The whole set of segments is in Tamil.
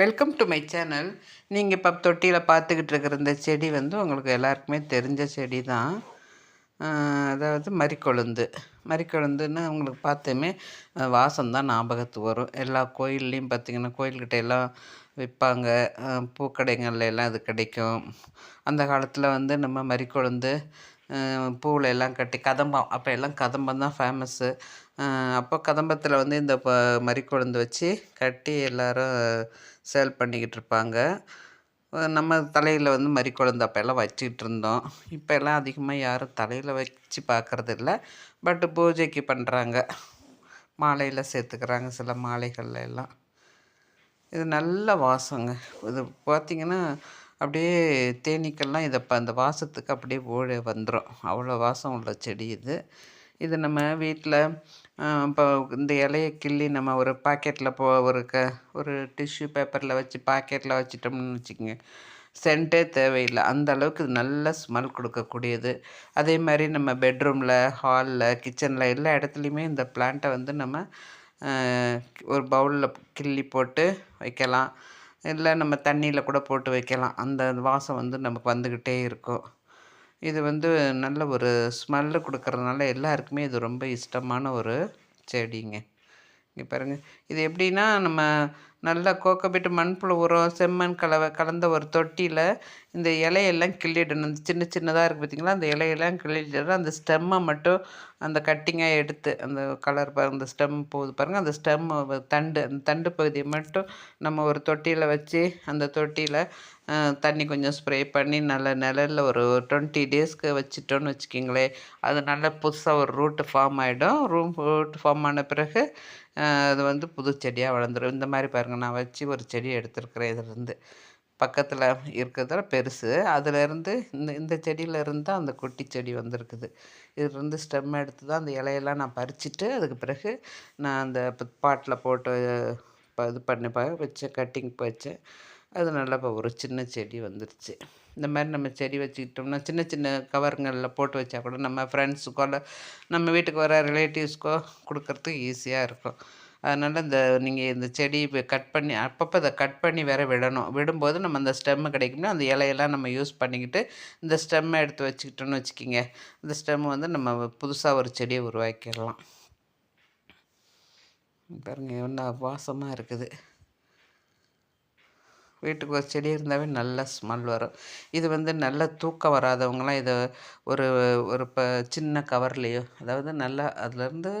வெல்கம் டு மை சேனல் நீங்கள் இப்போ தொட்டியில் பார்த்துக்கிட்டு இருக்கிற இந்த செடி வந்து உங்களுக்கு எல்லாருக்குமே தெரிஞ்ச செடி தான் அதாவது மறிக்கொழுந்து. மறிக்கொழுந்துன்னு உங்களுக்கு பார்த்துமே வாசம் தான் ஞாபகத்து வரும். எல்லா கோயில்லையும் பார்த்திங்கன்னா கோயில்கிட்ட எல்லாம் விற்பாங்க. பூக்கடைங்கள்ல எல்லாம் இது கிடைக்கும். அந்த காலத்தில் வந்து நம்ம மறிக்கொழுந்து பூவில் எல்லாம் கட்டி கதம்பம். அப்போ எல்லாம் கதம்பம் தான் ஃபேமஸ்ஸு அப்போ கதம்பத்தில் வந்து இந்த ப மறிக்கொழுந்து வச்சு கட்டி எல்லோரும் சேல் பண்ணிக்கிட்டு இருப்பாங்க. நம்ம தலையில் வந்து மறிக்குழந்து அப்போல்லாம் வச்சுக்கிட்டு இருந்தோம். இப்போ எல்லாம் அதிகமாக யாரும் தலையில் வச்சு பார்க்குறதில்ல பட்டு பூஜைக்கு பண்ணுறாங்க மாலையில் சேர்த்துக்கிறாங்க சில மாலைகள்ல எல்லாம். இது நல்ல வாசங்க. இது பார்த்திங்கன்னா அப்படியே தேனீக்கள்லாம் இதை அந்த வாசத்துக்கு அப்படியே ஓடி வந்துடும் அவ்வளோ வாசம் உள்ள செடி இது. இது நம்ம வீட்டில் இப்போ இந்த இலைய கிள்ளி நம்ம ஒரு பாக்கெட்டில் போ ஒரு க ஒரு டிஷ்யூ பேப்பரில் வச்சு பாக்கெட்டில் வச்சிட்டோம்னு வச்சுக்கோங்க. சென்ட்டே தேவையில்லை. அந்த அளவுக்கு இது நல்ல ஸ்மெல் கொடுக்கக்கூடியது. அதே மாதிரி நம்ம பெட்ரூமில் ஹாலில் கிச்சனில் எல்லா இடத்துலையுமே இந்த பிளான்ட்டை வந்து நம்ம ஒரு பவுலில் கிள்ளி போட்டு வைக்கலாம். இல்லை நம்ம தண்ணியில் கூட போட்டு வைக்கலாம். அந்த வாசம் வந்து நமக்கு வந்துக்கிட்டே இருக்கும். இது வந்து நல்ல ஒரு ஸ்மெல்லு கொடுக்கறதுனால எல்லாருக்குமே இது ரொம்ப இஷ்டமான ஒரு செடிங்க. இங்கே பாருங்கள் இது எப்படின்னா நம்ம நல்லா கோக்கப்பிட்டு மண்புழு உரம் செம்மண் கலவை கலந்த ஒரு தொட்டியில் இந்த இலையெல்லாம் கிள்ளிடணும். இந்த சின்ன சின்னதாக இருக்குது பார்த்திங்களா அந்த இலையெல்லாம் கிள்ளிடணும் அந்த ஸ்டெம்மை மட்டும் அந்த கட்டிங்காக எடுத்து அந்த கலர் பாருங்கள் அந்த ஸ்டெம் போகுது பாருங்கள் அந்த ஸ்டெம் தண்டு அந்த தண்டு பகுதியை மட்டும் நம்ம ஒரு தொட்டியில் வச்சு அந்த தொட்டியில் தண்ணி கொஞ்சம் ஸ்ப்ரே பண்ணி நல்ல நிழலில் ஒரு டுவெண்ட்டி டேஸ்க்கு வச்சுட்டோன்னு வச்சுக்கிங்களேன். அது நல்ல புதுசாக ஒரு ரூட்டு ஃபார்ம் ஆகிடும் ரூம் ரூட் ஃபார்ம் ஆன பிறகு அது வந்து புது செடியாக வளர்ந்துடும் இந்த மாதிரி பாருங்கள் நான் வச்சு ஒரு செடி எடுத்துருக்குறேன் இதிலேருந்து. பக்கத்தில் இருக்கிறதுல பெருசு. அதிலேருந்து இந்த இந்த செடியிலேருந்து தான் அந்த குட்டி செடி வந்திருக்குது. இதுலேருந்து ஸ்டெம் எடுத்து தான் அந்த இலையெல்லாம் நான் பறிச்சுட்டு அதுக்கு பிறகு நான் அந்த பாட்டில் போட்டு இது பண்ணி வச்சேன் கட்டிங் வச்சேன் அது நல்லா இப்போ ஒரு சின்ன செடி வந்துருச்சு. இந்த மாதிரி நம்ம செடி வச்சுக்கிட்டோம்னா சின்ன சின்ன கவருங்களில் போட்டு வச்சா கூட நம்ம ஃப்ரெண்ட்ஸுக்கோ இல்லை நம்ம வீட்டுக்கு வர ரிலேட்டிவ்ஸ்க்கோ கொடுக்கறதுக்கு ஈஸியாக இருக்கும். அதனால் இந்த நீங்கள் இந்த செடி கட் பண்ணி அப்பப்போ அதை கட் பண்ணி வேறு விடணும். விடும்போது நம்ம அந்த ஸ்டெம்மு கிடைக்கும்னா அந்த இலையெல்லாம் நம்ம யூஸ் பண்ணிக்கிட்டு இந்த ஸ்டெம்மை எடுத்து வச்சுக்கிட்டோன்னு வச்சுக்கிங்க. இந்த ஸ்டெம் வந்து நம்ம புதுசாக ஒரு செடியை உருவாக்கிடலாம். பாருங்கள் என்ன வாசமாக இருக்குது. வீட்டுக்கு ஒரு செடி இருந்தாவே நல்ல ஸ்மெல் வரும். இது வந்து நல்ல தூக்கம் வராதவங்களாம் இதை ஒரு ஒரு இப்போ சின்ன கவர்லேயோ அதாவது நல்லா அதுலேருந்து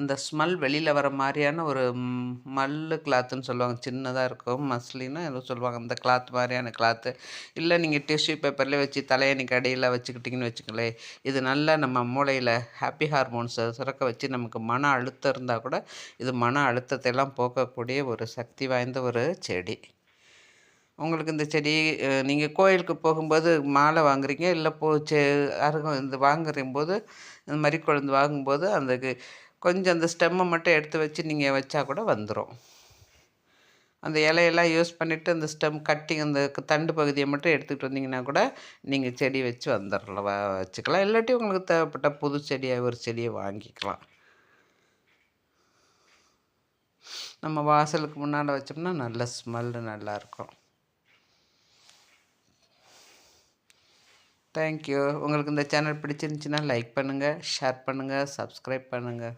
அந்த ஸ்மெல் வெளியில் வர மாதிரியான ஒரு மல்லு கிளாத்துன்னு சொல்லுவாங்க. சின்னதாக இருக்கும் மஸ்லின்னு ஏதோ சொல்லுவாங்க. அந்த கிளாத் மாதிரியான கிளாத்து. இல்லை நீங்கள் டிஷ்யூ பேப்பர்லேயே வச்சு தலையணிக்கு அடியில் வச்சுக்கிட்டிங்கன்னு வச்சுக்கோங்களேன் இது நல்லா நம்ம மூளையில் ஹாப்பி ஹார்மோன்ஸை சுரக்க வச்சு நமக்கு மன அழுத்தம் இருந்தால் கூட இது மன அழுத்தத்தை எல்லாம் போக்கக்கூடிய ஒரு சக்தி வாய்ந்த ஒரு செடி. உங்களுக்கு இந்த செடி நீங்கள் கோயிலுக்கு போகும்போது மாலை வாங்குறீங்க இல்லை போ செ அருகம் இந்த வாங்குறம்போது இந்த மாதிரி குழந்து வாங்கும்போது அந்த கொஞ்சம் அந்த ஸ்டெம்மை மட்டும் எடுத்து வச்சு நீங்கள் வச்சா கூட வந்துடும் அந்த இலையெல்லாம் யூஸ் பண்ணிவிட்டு அந்த ஸ்டெம் கட்டி அந்த தண்டு பகுதியை மட்டும் எடுத்துகிட்டு வந்தீங்கன்னா கூட நீங்கள் செடி வச்சு வந்துடலாம் வச்சுக்கலாம். இல்லாட்டி உங்களுக்கு தேவைப்பட்ட புது செடியாக ஒரு செடியை வாங்கிக்கலாம். நம்ம வாசலுக்கு முன்னால் வச்சோம்னா நல்ல ஸ்மெல்லு நல்லாயிருக்கும் தேங்க்யூ உங்களுக்கு இந்த சேனல் பிடிச்சிருந்துச்சின்னா லைக் பண்ணுங்கள் ஷேர் பண்ணுங்கள் சப்ஸ்கிரைப் பண்ணுங்கள்